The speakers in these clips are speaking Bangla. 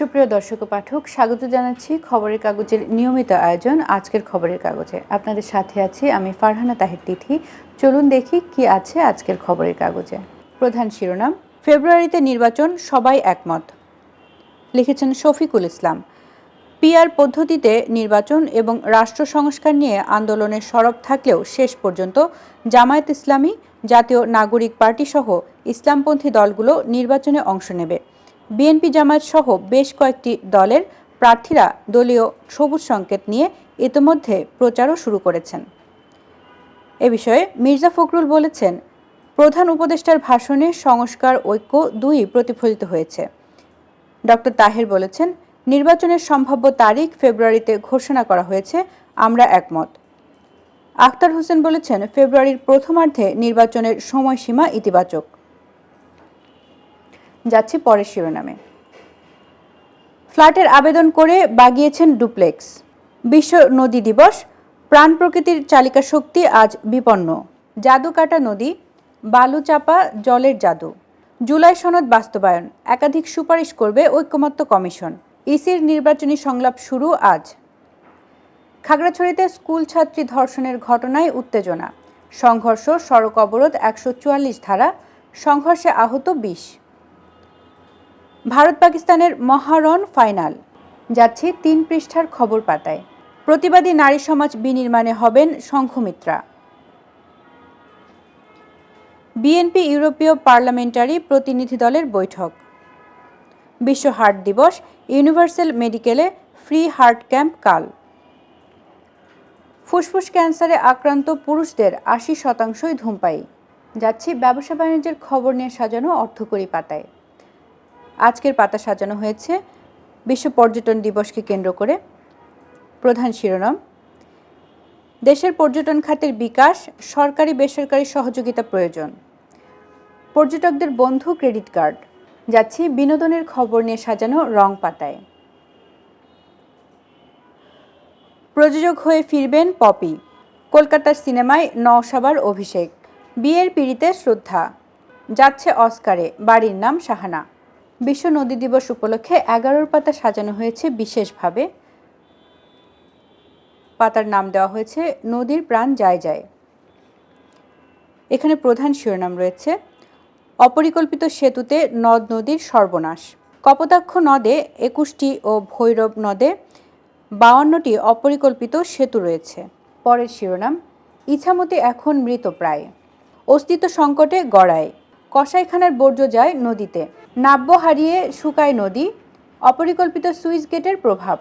সুপ্রিয় দর্শক পাঠক, স্বাগত জানাচ্ছি খবরের কাগজের নিয়মিত আয়োজন, আজকের খবরের কাগজে। আপনাদের সাথে আছি আমি ফারহানা তাহির তিথি। চলুন দেখি কি আছে আজকের খবরের কাগজে। প্রধান শিরোনাম, ফেব্রুয়ারিতে নির্বাচন, সবাই একমত। লিখেছেন শফিকুল ইসলাম। পিআর পদ্ধতিতে নির্বাচন এবং রাষ্ট্র সংস্কার নিয়ে আন্দোলনের সরব থাকলেও শেষ পর্যন্ত জামায়াত ইসলামী, জাতীয় নাগরিক পার্টি সহ ইসলামপন্থী দলগুলো নির্বাচনে অংশ নেবে। বিএনপি জামায়াত সহ বেশ কয়েকটি দলের প্রার্থীরা দলীয় সবুজ সংকেত নিয়ে ইতোমধ্যে প্রচারও শুরু করেছেন। এ বিষয়ে মির্জা ফখরুল বলেছেন, প্রধান উপদেষ্টার ভাষণে সংস্কার ঐক্য দুই প্রতিফলিত হয়েছে। ডক্টর তাহের বলেছেন, নির্বাচনের সম্ভাব্য তারিখ ফেব্রুয়ারিতে ঘোষণা করা হয়েছে, আমরা একমত। আখতার হোসেন বলেছেন, ফেব্রুয়ারির প্রথমার্ধে নির্বাচনের সময়সীমা ইতিবাচক। যাচ্ছি পরের শিরোনামে। ফ্ল্যাটের আবেদন করে বাগিয়েছেন ডুপ্লেক্স। বিশ্ব নদী দিবস, প্রাণ প্রকৃতির চালিকা শক্তি আজ বিপন্ন। জাদু কাটা নদী বালু চাপা জলের জাদু। জুলাই সনদ বাস্তবায়ন, একাধিক সুপারিশ করবে ঐক্যমত্য কমিশন। ইসির নির্বাচনী সংলাপ শুরু আজ। খাগড়াছড়িতে স্কুল ছাত্রী ধর্ষণের ঘটনায় উত্তেজনা। সংঘর্ষ, সড়ক অবরোধ একশো চুয়াল্লিশ ধারা, সংঘর্ষে আহত বিশ। ভারত পাকিস্তানের মহারণ ফাইনাল। যাচ্ছে তিন পৃষ্ঠার খবর পাতায়। প্রতিবাদী নারী সমাজ বিনির্মাণে হবেন শঙ্খমিত্রা। বিএনপি ইউরোপীয় পার্লামেন্টারি প্রতিনিধি দলের বৈঠক। বিশ্ব হার্ট দিবস, ইউনিভার্সাল মেডিকেলে ফ্রি হার্ট ক্যাম্প কাল। ফুসফুস ক্যান্সারে আক্রান্ত পুরুষদের আশি শতাংশই ধূমপায়ী। যাচ্ছে ব্যবসা বাণিজ্যের খবর নিয়ে সাজানো অর্থকরী পাতায়। আজকের পাতা সাজানো হয়েছে। বিশ্ব পর্যটন দিবসকে কেন্দ্র করে প্রধান শিরোনাম, দেশের পর্যটন খাতের বিকাশ, সরকারি বেসরকারি সহযোগিতা প্রয়োজন। পর্যটকদের বন্ধু ক্রেডিট কার্ড, যাচ্ছি বিনোদনের খবর নিয়ে সাজানো রং পাতায়। প্রযোজক হয়ে ফিরবেন পপি, কলকাতার সিনেমায় নওশাবার অভিষেক, বিয়ের পিড়িতে শ্রদ্ধা, যাচ্ছে অস্কারে, বাড়ির নাম শাহানা। বিশ্ব নদী দিবস উপলক্ষে এগারোর পাতা সাজানো হয়েছে বিশেষভাবে। পাতার নাম দেওয়া হয়েছে নদীর প্রাণ যায় যায়। এখানে প্রধান শিরোনাম রয়েছে, অপরিকল্পিত সেতুতে নদ নদীর সর্বনাশ। কপোতাক্ষ নদে একুশটি ও ভৈরব নদে বাউান্নটি অপরিকল্পিত সেতু রয়েছে। পরের শিরোনাম, ইছামতি এখন মৃতপ্রায় অস্তিত্ব সংকটে গড়ায়। কসাইখানার বর্জ্য যায় নদীতে। নাব্য হারিয়ে শুকায় নদী, অপরিকল্পিত সুইচ গেটের প্রভাব।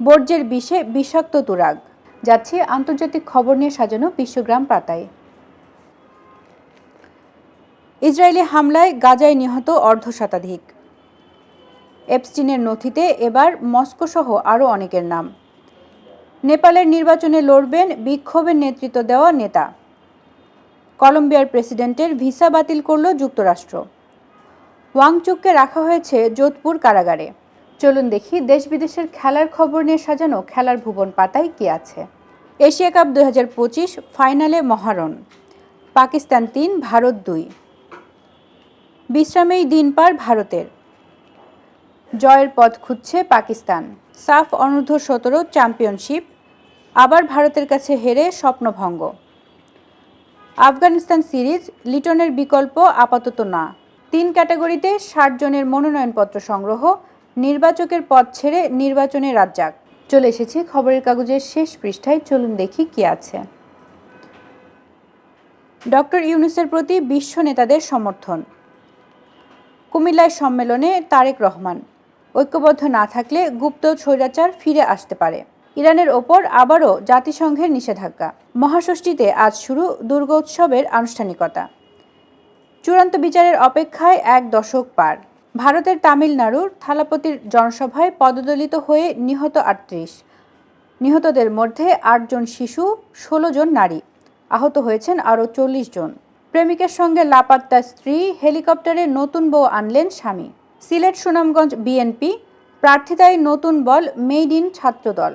বর্জ্যের বিষে বিষাক্ত তুরাগ। যাচ্ছে আন্তর্জাতিক খবর নিয়ে সাজানো বিশ্বগ্রাম পাতায়। ইসরায়েলি হামলায় গাজায় নিহত অর্ধ শতাধিক এপস্টিনের নথিতে এবার মস্কো সহ আরও অনেকের নাম। নেপালের নির্বাচনে লড়বেন বিক্ষোভের নেতৃত্ব দেওয়া নেতা। কলম্বিয়ার প্রেসিডেন্টের ভিসা বাতিল করল যুক্তরাষ্ট্র। ওয়াংচুককে রাখা হয়েছে যোধপুর কারাগারে। চলুন দেখি দেশ বিদেশের খেলার খবর নিয়ে সাজানো খেলার ভুবন পাতায় কি আছে। এশিয়া কাপ দু হাজার পঁচিশ ফাইনালে মহারণ। পাকিস্তান তিন, ভারত দুই। বিশ্রামেই দিন পার ভারতের। জয়ের পথ খুঁজছে পাকিস্তান। সাফ অনূর্ধ্ব সতেরো, চ্যাম্পিয়নশিপ। আবার ভারতের কাছে হেরে স্বপ্নভঙ্গ। আফগানিস্তান সিরিজ, লিটনের বিকল্প আপাতত না। তিন ক্যাটাগরিতে ষাট জনের মনোনয়নপত্র সংগ্রহ, নির্বাচকের পদ ছেড়ে নির্বাচনে রাজ্জাক চলে এসেছি খবরের কাগজের শেষ পৃষ্ঠায়, চলুন দেখি কি আছে। ডক্টর ইউনুসের প্রতি বিশ্ব নেতাদের সমর্থন। কুমিল্লায় সম্মেলনে তারেক রহমান। ঐক্যবদ্ধ না থাকলে গুপ্ত স্বৈরাচার ফিরে আসতে পারে। ইরানের ওপর আবারও জাতিসংঘের নিষেধাজ্ঞা। মহাষষ্ঠীতে আজ শুরু দুর্গোৎসবের আনুষ্ঠানিকতা। চূড়ান্ত বিচারের অপেক্ষায় এক দশক পার। ভারতের তামিলনাড়ুর থালাপতির জনসভায় পদদলিত হয়ে নিহত আটত্রিশ। নিহতদের মধ্যে আটজন শিশু, ষোলো জন নারী। আহত হয়েছেন আরও চল্লিশ জন। প্রেমিকের সঙ্গে লাপাত্তা স্ত্রী হেলিকপ্টারে নতুন বউ আনলেন স্বামী। সিলেট সুনামগঞ্জ বিএনপি প্রার্থিতায় নতুন বল মেড ইন ছাত্রদল।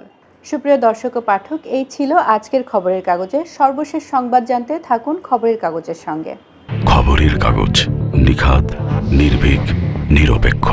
সুপ্রিয় দর্শক ও পাঠক, এই ছিল আজকের খবরের কাগজে। সর্বশেষ সংবাদ জানতে থাকুন খবরের কাগজের সঙ্গে। খবরের কাগজ নিখাত নির্ভীক, নিরপেক্ষ।